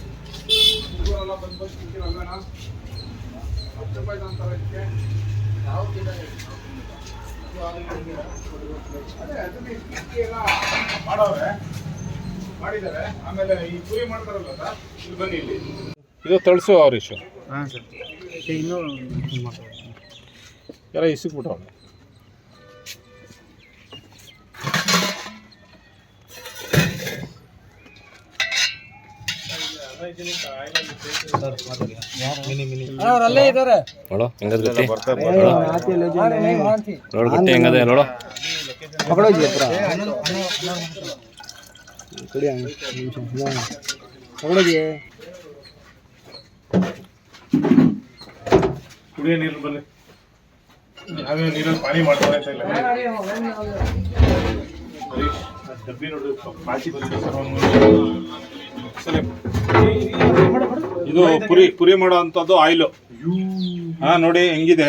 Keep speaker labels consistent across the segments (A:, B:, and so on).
A: ಹುಡುಗರೆಲ್ಲ ಬಂದು ಬಂದು ತಿಂತೀರಲ್ವೇನಾ ಹತ್ತು ರೂಪಾಯಿ ಅಂತಾರೆ ಇದಕ್ಕೆ ಯಾವ ಗಿಡ ಇದೆ? ಅದೇ ಅದನ್ನ ಇಸ್ಕಿ ಎಲ್ಲ ಮಾಡವ್ರೆ. ಮಾಡಿದ್ದಾರೆ. ಆಮೇಲೆ ಈ ಪುರಿ ಮಾಡ್ತಾರಲ್ಲ ಸರ್ ಇಲ್ಲಿ ಬನ್ನಿ ಇಲ್ಲಿ. ಇದು ತಳಿಸು ಅವರಿಶು
B: ಹಾಂ ಸರ್. ಇನ್ನೂ
A: ಎಲ್ಲ ಇಸಿಕ್ಬಿಟ್ಟವ್ರೆ
C: ನೋಡು ಹೆಂಗದ ನೋಡು. ಹೆಂಗದೆ? ನೋಡು.
A: ಕುಡಿಯೋ ನೀರು ಬನ್ನಿ. ನೀರಲ್ಲಿ ಪಾನಿ ಮಾಡ್ತಾರೆ ಅಂತ ಇಲ್ಲ. ಹರೀಶ್, ಡಬ್ಬಿ ನೋಡಿ ಪಾಚಿ ಬಂದಿದೆ. ಸರ್ ಅವ್ನು. ಇದು ಪುರಿ ಪುರಿ ಮಾಡೋ ಅಂಥದ್ದು ಆಯಿಲು ಹಾ ನೋಡಿ ಹೆಂಗಿದೆ?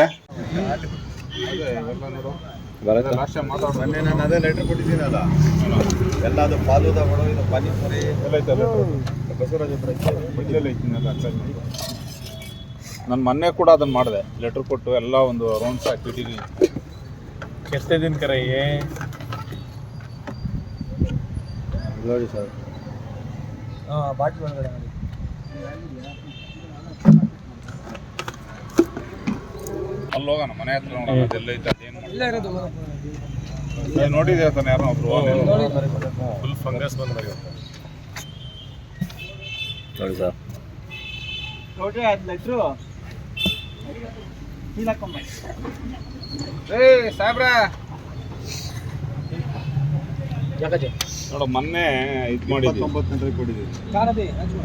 D: ಅದೇ ಲೆಟರ್ ಕೊಟ್ಟಿದ್ದೀನಲ್ಲ. ಎಲ್ಲ ಅದು ಫಾಲೂದ ಕೊಡೋ ಇದು ಪಾನಿಪುರಿ
A: ಎಲ್ಲ ಐತಲ್ಲ ನಾನು ಮೊನ್ನೆ ಕೂಡ ಅದನ್ನ ಮಾಡಿದೆ. ಲೆಟ್ರ್ ಕೊಟ್ಟು ಎಲ್ಲ ಒಂದು ರೌಂಡ್ಸ್ ಹಾಕಿಟ್ಟಿದ್ದೀನಿ ಕೆತ್ತಿದ್ದೀನಿ ಕರೆ
D: ನೋಡಿ ಸರ್.
B: ಹಾಂ ಬಾಟ್ಲ್ ಒಳಗಡೆ ಮಾಡಿ
A: ಅಲ್ಲಿ ಹೋಗೋಣ ಮನೆ ಹತ್ರ ನೋಡೋಣ ಅದೆಲ್ಲ ಐತೆ ಅದೇನು
B: ಇಲ್ಲೇ ಇರೋದು
A: ನೋಡಿದೆ ತಾನೆ ಯಾರೋ ಒಬ್ರು ಫುಲ್ ಫಂಗಸ್ ಬಂದ
C: ನೋಡಿ ಸರ್.
B: ನೋಡ್ರಿ ಅದು ಲೆಟ್ರು.
A: ಏ ಸಾಬ್ರ ನೋಡು ಮೊನ್ನೆ ಇದು ಮಾಡಿದ್ವಿ.
B: ಕಾರದಿ ಅಜ್ಮ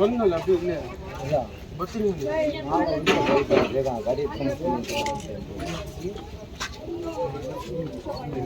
B: ಬಂದಲ್ಲ ಅದು ಇಲ್ಲೇ? ಬರ್ತೀನಿ.
D: ಬೇಗ ಗಾಡಿ